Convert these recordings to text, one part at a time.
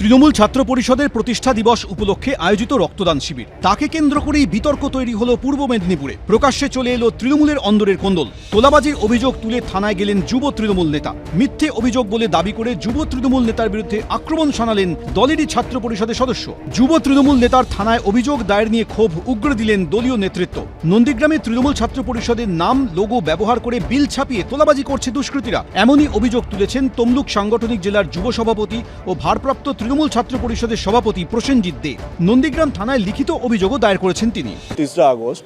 তৃণমূল ছাত্র পরিষদের প্রতিষ্ঠা দিবস উপলক্ষে আয়োজিত রক্তদান শিবির। তাকে কেন্দ্র করেই বিতর্ক তৈরি হলো পূর্ব মেদিনীপুরে। প্রকাশ্যে চলে এলো তৃণমূলের অন্দরের কোন্দল। তোলাবাজির অভিযোগ তুলে থানায় গেলেন যুব তৃণমূল নেতা। মিথ্যে অভিযোগ বলে দাবি করে যুব তৃণমূল নেতার বিরুদ্ধে আক্রমণ শানালেন দলেরই ছাত্র পরিষদের সদস্য। যুব তৃণমূল নেতার থানায় অভিযোগ দায়ের নিয়ে ক্ষোভ উগ্র দিলেন দলীয় নেতৃত্ব। নন্দীগ্রামে তৃণমূল ছাত্র পরিষদের নাম, লোগো ব্যবহার করে বিল ছাপিয়ে তোলাবাজি করছে দুষ্কৃতীরা। এমনই অভিযোগ তুলেছেন তমলুক সাংগঠনিক জেলার যুব সভাপতি ও ভারপ্রাপ্ত তৃণমূল ছাত্র পরিষদের সভাপতি প্রসেনজিৎ দে নন্দীগ্রাম থানায় লিখিত অভিযোগও দায়ের করেছেন তিনি। তেসরা আগস্ট,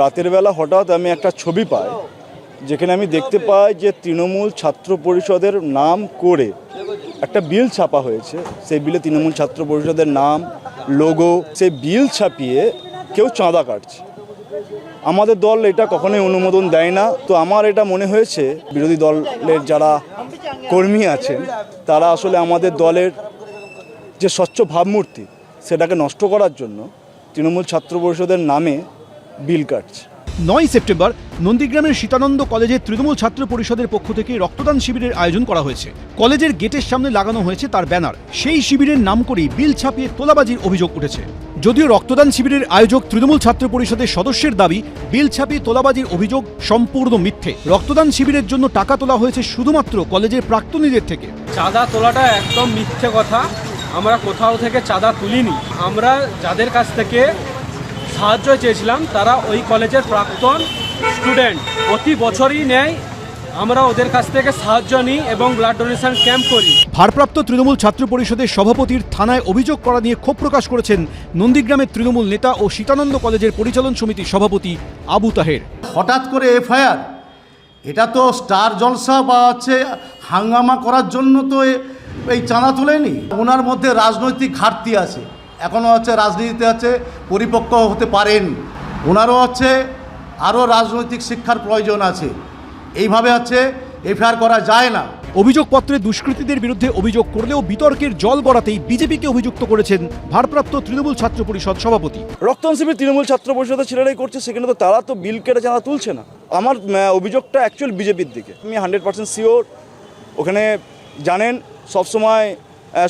রাতের বেলা হঠাৎ আমি একটা ছবি পাই, যেখানে আমি দেখতে পাই যে তৃণমূল ছাত্র পরিষদের নাম করে একটা বিল ছাপা হয়েছে। সেই বিলে তৃণমূল ছাত্র পরিষদের নাম, লোগো, সেই বিল ছাপিয়ে কেউ চাঁদা কাটছে। আমাদের দল এটা কখনোই অনুমোদন দেয় না। তো আমার এটা মনে হয়েছে, বিরোধী দলের যারা কর্মী আছেন, তারা আসলে আমাদের দলের যে স্বচ্ছ ভাবমূর্তি সেটাকে নষ্ট করার জন্য তৃণমূল ছাত্র পরিষদের নামে বিল কাটছে। নয় সেপ্টেম্বর নন্দীগ্রামের সীতানন্দ কলেজে তৃণমূল ছাত্র পরিষদের পক্ষ থেকে রক্তদান শিবিরের আয়োজন করা হয়েছে। কলেজের গেটের সামনে লাগানো হয়েছে তার ব্যানার। সেই শিবিরের নাম করেই বিল ছাপিয়ে তোলাবাজির অভিযোগ উঠেছে। যদিও রক্তদান শিবিরের আয়োজক তৃণমূল ছাত্র পরিষদের সদস্যের দাবি বিল ছাপিয়ে তোলাবাজির অভিযোগ সম্পূর্ণ মিথ্যে। রক্তদান শিবিরের জন্য টাকা তোলা হয়েছে শুধুমাত্র কলেজের প্রাক্তনীদের থেকে। চাঁদা তোলাটা একদম মিথ্যে কথা। আমরা কোথাও থেকে চাঁদা তুলিনি। আমরা যাদের কাছ থেকে সাহায্য চেয়েছিলাম তারা ওই কলেজের প্রাক্তন স্টুডেন্ট। প্রতি বছরই নেয়। আমরা ওদের কাছ থেকে সাহায্য নিই এবং ব্লাড ডোনেশন ক্যাম্প করি। ভারপ্রাপ্ত তৃণমূল ছাত্র পরিষদের সভাপতির থানায় অভিযোগ করা নিয়ে ক্ষোভ প্রকাশ করেছেন নন্দীগ্রামের তৃণমূল নেতা ও সীতানন্দ কলেজের পরিচালন সমিতির সভাপতি আবু তাহের। হঠাৎ করে এফআইআর এটা তো স্টার জলসা বা হচ্ছে হাঙ্গামা করার জন্য তো এই চাঁদা তুলেনি। ওনার মধ্যে রাজনৈতিক ঘাটতি আছে। এখনও হচ্ছে রাজনীতিতে আছে পরিপক্ক হতে পারেন। ওনারও হচ্ছে আরও রাজনৈতিক শিক্ষার প্রয়োজন আছে। এইভাবে হচ্ছে এফআইআর করা যায় না। অভিযোগপত্রে দুষ্কৃতীদের বিরুদ্ধে অভিযোগ করলেও বিতর্কের জল গড়াতেই বিজেপিকে অভিযুক্ত করেছেন ভারপ্রাপ্ত তৃণমূল ছাত্র পরিষদ সভাপতি। রক্তদান শিবির তৃণমূল ছাত্র পরিষদের ছেলেরাই করছে সেখানে তো তারা তো বিল কেটে চাঁদা তুলছে না। আমার অভিযোগটা অ্যাকচুয়াল বিজেপির দিকে। আমি হান্ড্রেড পার্সেন্ট শিওর ওখানে জানেন সবসময়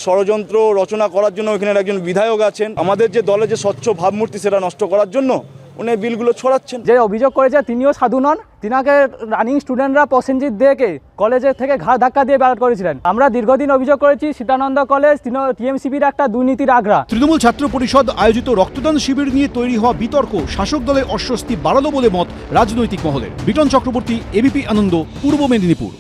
ষড়যন্ত্র রচনা করার জন্য ওখানে একজন বিধায়ক আছেন। আমাদের যে দলে যে স্বচ্ছ ভাবমূর্তি সেটা নষ্ট করার জন্য উনি বিলগুলো ছড়াচ্ছেন। যে অভিযোগ করেছে তিনিও সাধু নন তিনাকে রানিং স্টুডেন্টরা প্রসেনজিৎ দেকে কলেজে থেকে ঘা ধাক্কা দিয়ে ব্যালট করেছিলেন। আমরা দীর্ঘদিন অভিযোগ করেছি সীতানন্দ কলেজ টিএমসিবির একটা দুর্নীতির আগ্রা। তৃণমূল ছাত্র পরিষদ আয়োজিত রক্তদান শিবির নিয়ে তৈরি হওয়া বিতর্ক শাসক দলের অস্বস্তি বাড়ালো বলে মত রাজনৈতিক মহলের। বিটন চক্রবর্তী এবিপি আনন্দ পূর্ব মেদিনীপুর।